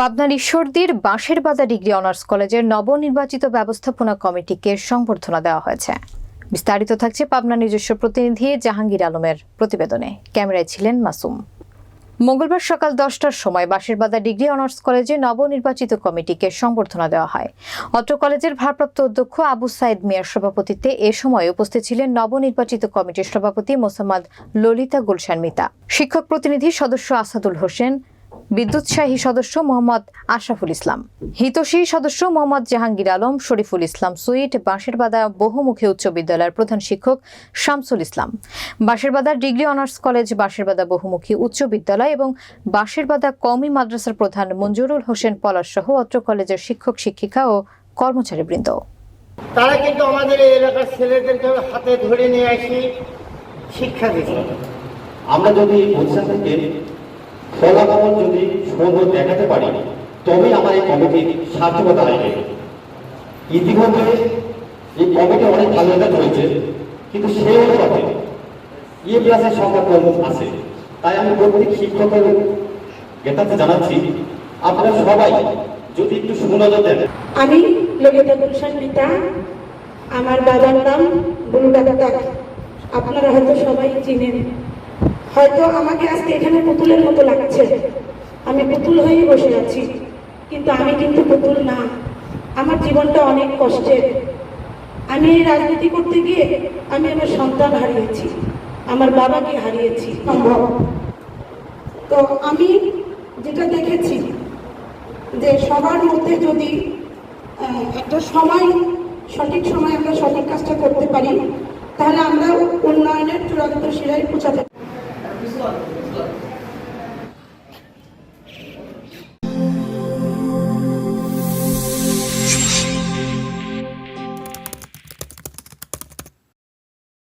পাবনার ঈশ্বরদীর বাঁশের বাজার ডিগ্রি অনার্স কলেজের নবনির্বাচিত ব্যবস্থাপনা কমিটিকে সংবর্ধনা দেওয়া হয়েছে। বিস্তারিত থাকছে পাবনা নিজস্ব প্রতিনিধি জাহাঙ্গীর আলমের প্রতিবেদনে। ক্যামেরায় ছিলেন মাসুম। মঙ্গলবার সকাল দশটার সময় বাঁশেরবাজার ডিগ্রি অনার্স কলেজে নবনির্বাচিত কমিটিকে সংবর্ধনা দেওয়া হয়। অত্র কলেজের ভারপ্রাপ্ত অধ্যক্ষ আবু সাইদ মিয়ার সভাপতিত্বে এ সময় উপস্থিত ছিলেন নবনির্বাচিত কমিটির সভাপতি মোসাম্মদ ললিতা গুলশান মিতা। শিক্ষক প্রতিনিধি সদস্য আসাদুল হোসেন বিদ্যুৎসাহী সদস্য মোহাম্মদ আশরাফুল ইসলাম। হিতশী সদস্য মোহাম্মদ জাহাঙ্গীর আলম শরীফুল ইসলাম সুইট বাঁশেরবাদা বহুমুখী উচ্চ বিদ্যালয়ের প্রধান শিক্ষক Shamsul Islam. Basherbada degree honours college Basherbada বহুমুখী উচ্চ বিদ্যালয় এবং বাঁশেরবাদা কওমি মাদ্রাসার প্রধান মঞ্জুরুল হোসেন পলাশ সহ অত্র কলেজের শিক্ষক শিক্ষিকা ও কর্মচারীবৃন্দ। তারা কিন্তু আমাদের এই এলাকার ছেলেদেরকে হাতে ধরে নিয়ে আসি শিক্ষা দিচ্ছে। আমরা যদি থেকে ফলাফল যদি সুন্দর দেখাতে পারি, তবেই আমার এই কমিটির সার্থকতা আসবে। ইতিমধ্যে এই কমিটি অনেক ভালো রেজাল্ট কিন্তু সে অনুপাতে ই ক্লাসের সংখ্যা কম আছে। তাই আমি প্রত্যেক শিক্ষকের জ্ঞাতাতে জানাচ্ছি, আপনারা সবাই যদি একটু সুনজর দেন। আমি ললিতা গুলশান মিতা আমার বাবার নাম ডাক্তার আপনারা হয়তো সবাই চিনেন। হয়তো আমাকে আজকে এখানে পুতুলের মতো লাগছে। আমি পুতুল হয়েই বসে আছি। কিন্তু আমি কিন্তু পুতুল না। আমার জীবনটা অনেক কষ্টের। আমি এই রাজনীতি করতে গিয়ে আমি আমার সন্তান হারিয়েছি। আমার বাবাকে হারিয়েছি। সম্ভব। তো আমি যেটা দেখেছি যে সবার মধ্যে যদি একটা সময়, সঠিক সময় আমরা সঠিক কাজটা করতে পারি, তাহলে আমরা উন্নয়নের চূড়ান্ত শিরায় পৌঁছাতে পারি।